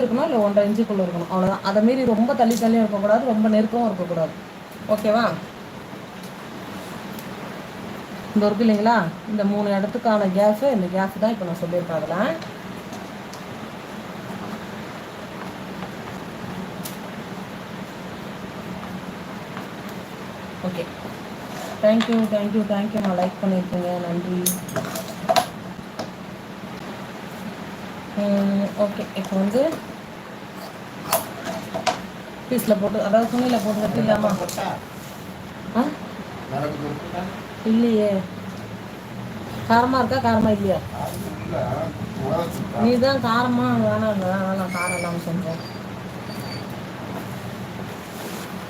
இருக்கணும் இல்லை ஒன்றரை இன்ச்சுக்குள்ளே இருக்கணும். அவ்வளோதான் அதை மீறி ரொம்ப தள்ளி தள்ளியும் இருக்கக்கூடாது ரொம்ப நெருக்கமும் இருக்கக்கூடாது. ஓகேவா இந்த இருக்கு இல்லைங்களா? இந்த மூணு இடத்துக்கான கேஸு இந்த கேஸ் தான் இப்போ நான் சொல்லியிருக்கேன் அதில். Okay thank you thank you thank you நான் லைக் பண்ணியிருக்கேங்க. நன்றி. ஓகே இப்போ வந்து பீஸில் போட்டு அதாவது துணியில் போட்டு கட்டிடலாமா? ஆ? இல்லையே. காரமாக இருக்கா காரமாக இல்லையா? நீ தான் காரமாக வேணாம் வேணாம் நான் காரம் இல்லாமல் செஞ்சேன்.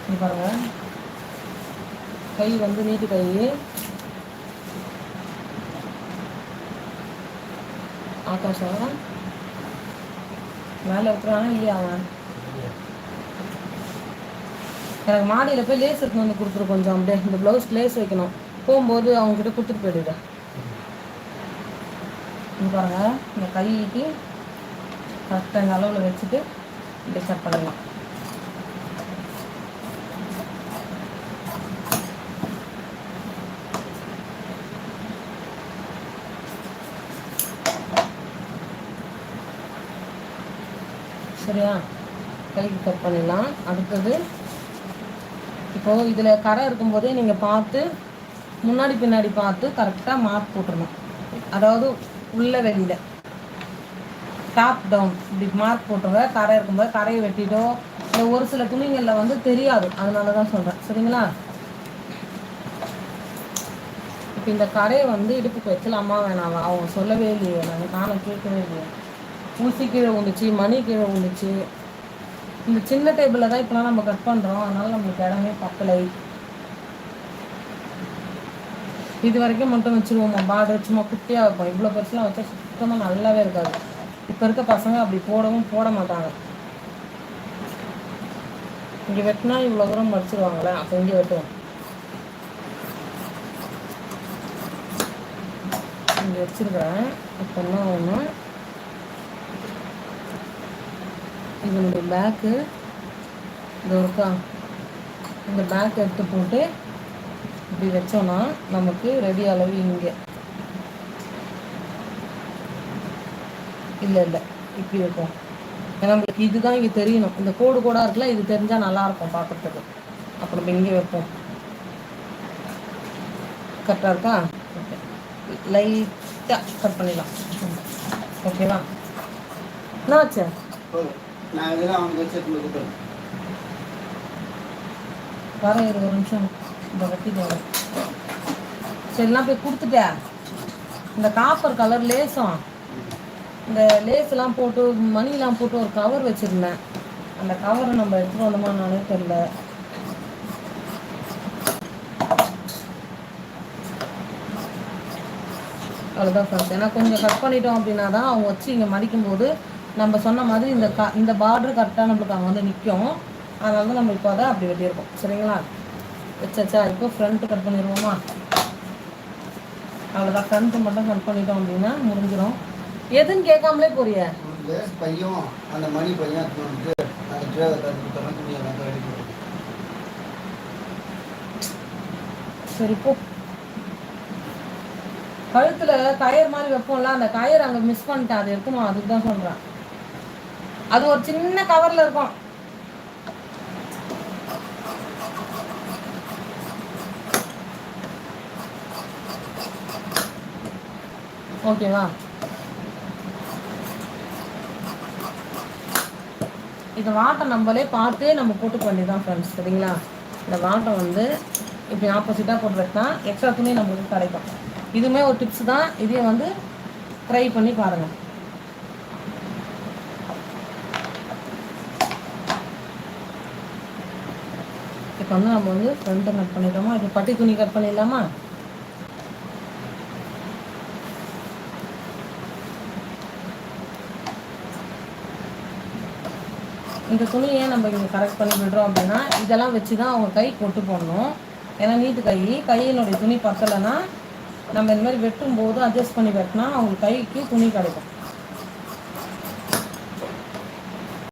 நீ பாருங்க. கை வந்து நீட்டு கை. ஆகாஷம் மேலே இருக்கிறானா இல்லையா அவன்? எனக்கு மாடியில் போய் லேஸ் எடுத்துன்னு வந்து கொடுத்துரு கொஞ்சம் அப்படியே. இந்த ப்ளவுஸ் லேஸ் வைக்கணும். போகும்போது அவங்ககிட்ட கொடுத்துட்டு போயிடுங்க இங்க பாருங்க இந்த கைக்கு கரெக்டாக இந்த அளவில் வச்சுட்டு இப்படி கட் பண்ணலாம் சரியா? கைக்கு கட் பண்ணிடலாம். அடுத்தது இப்போது இதில் கரை இருக்கும்போதே நீங்கள் பார்த்து முன்னாடி பின்னாடி பார்த்து கரெக்டாக மார்க் போட்டுடணும் அதாவது உள்ள வெளியில். டாப் டவுன் இப்படி மார்க் போட்டுருங்க கரை இருக்கும்போது கரையை வெட்டிட்டோ இல்லை ஒரு சில துணிங்களில் வந்து தெரியாது. அதனால தான் சொல்கிறேன் சரிங்களா? இப்போ இந்த கரையை வந்து இடுப்புக்கு வச்சலாமா வேணாமா அவங்க சொல்லவே இல்லையே. நாங்கள் காண கேட்கவே இல்லையே. ஊசி கீழே விழுந்துச்சு மணி கீழே விழுந்துச்சு. இந்த சின்ன டேபிளில் தான் இப்போலாம் நம்ம கட் பண்ணுறோம் அதனால் நம்மளுக்கு இடமே பக்கலை. இது வரைக்கும் மட்டும் வச்சுருவோம்மா பார்டர் சும்மா குட்டியாக வைப்போம் இவ்வளோ பெருசுலாம் வச்சா சுத்தமாக நல்லாவே இருக்காது. இப்போ இருக்க பசங்க அப்படி போடவும் போட மாட்டாங்க. இங்கே வெட்டினா இவ்வளோ தூரம் மடிச்சிருவாங்களே அப்போ இங்கே வெட்டுவோம். இங்கே வச்சிருக்கிறேன். இப்போ என்ன ஒன்று இதனுடைய பேக்கு இது இருக்கா? இந்த பேக் எடுத்து போட்டு இப்படி வச்சோன்னா நமக்கு ரெடி அளவு இங்கே. இல்லை இல்லை. இப்படி இருக்கும். ஏன்னா நம்மளுக்கு இதுதான் இங்கே தெரியணும். இந்த கோடு கோடாக இருக்குல்ல இது தெரிஞ்சால் நல்லாயிருக்கும் பார்க்குறதுக்கு. அப்புறம் நம்ம இங்கே வைப்போம். கரெக்டாக இருக்கா? ஓகே லைட்டாக கட் பண்ணிடலாம். ஓகேவா என்னாச்சு? நான் இதெல்லாம் அவங்க வச்சு கொடுத்துறேன் வரேன் இரு ஒரு நிமிஷம். இந்த வட்டி போகிறேன் சரிலாம் போய் கொடுத்துட்டேன் இந்த காப்பர் கலர் லேசம். இந்த லேஸ்லாம் போட்டு மணிலாம் போட்டு ஒரு கவர் வச்சுருந்தேன். அந்த கவரை நம்ம எடுத்துகிட்டு வந்தோமா நானே தெரில அவ்வளோதான் ஃப்ரெண்ட்ஸ் ஏன்னா கொஞ்சம் கட் பண்ணிட்டோம் அப்படின்னா தான் அவங்க வச்சு இங்கே மடிக்கும்போது நம்ம சொன்ன மாதிரி இந்த க இந்த பார்டர் கரெக்டாக நம்மளுக்கு அங்கே வந்து நிற்கும் அதனால தான் நம்ம இப்போ அதை அப்படி வெட்டியிருக்கோம். சரிங்களா? வச்சாச்சா இப்போ ஃப்ரண்ட்டு கட் பண்ணிடுவோமா? அவ்வளோதான் ஃப்ரண்ட்டு மட்டும் கட் பண்ணிட்டோம் அப்படின்னா முடிஞ்சிடும் எதுன்னு கேட்காமலே போறிய? பையும் அந்த மணி பையன் சரி போ. கழுத்துல கயர் மாதிரி வைப்போம்ல அந்த கயர் அங்க மிஸ் பண்ணிட்டேன் அது இருக்குமா? அதுக்கு தான் சொல்றேன். அது ஒரு சின்ன கவர்ல இருக்கும். ஓகேவா? இந்த வாட்டை நம்மளே பார்த்தே நம்ம போட்டு பண்ணி தான் ஃப்ரெண்ட்ஸ் சரிங்களா? இந்த வாட்டை வந்து இப்படி ஆப்போசிட்டாக போட்டு தான் எக்ஸ்ட்ரா துணி நம்மளுக்கு கிடைக்கும். இதுவுமே ஒரு டிப்ஸ் தான். இதையும் வந்து ட்ரை பண்ணி பாருங்கள் இப்போ வந்து நம்ம வந்து ஃப்ரண்ட்டை கட் பண்ணிட்டோமா இப்போ பட்டி துணி கட் பண்ணிடலாமா? இந்த துணியை நம்ம இங்கே கரெக்ட் பண்ணி விடுறோம் அப்படின்னா இதெல்லாம் வச்சு தான் அவங்க கை கொட்டு போடணும். ஏன்னா நீட்டு கை கையினுடைய துணி பத்தலைன்னா நம்ம இந்த மாதிரி வெட்டும் போது அட்ஜஸ்ட் பண்ணி வெட்டினா அவங்க கைக்கு துணி கிடைக்கும்.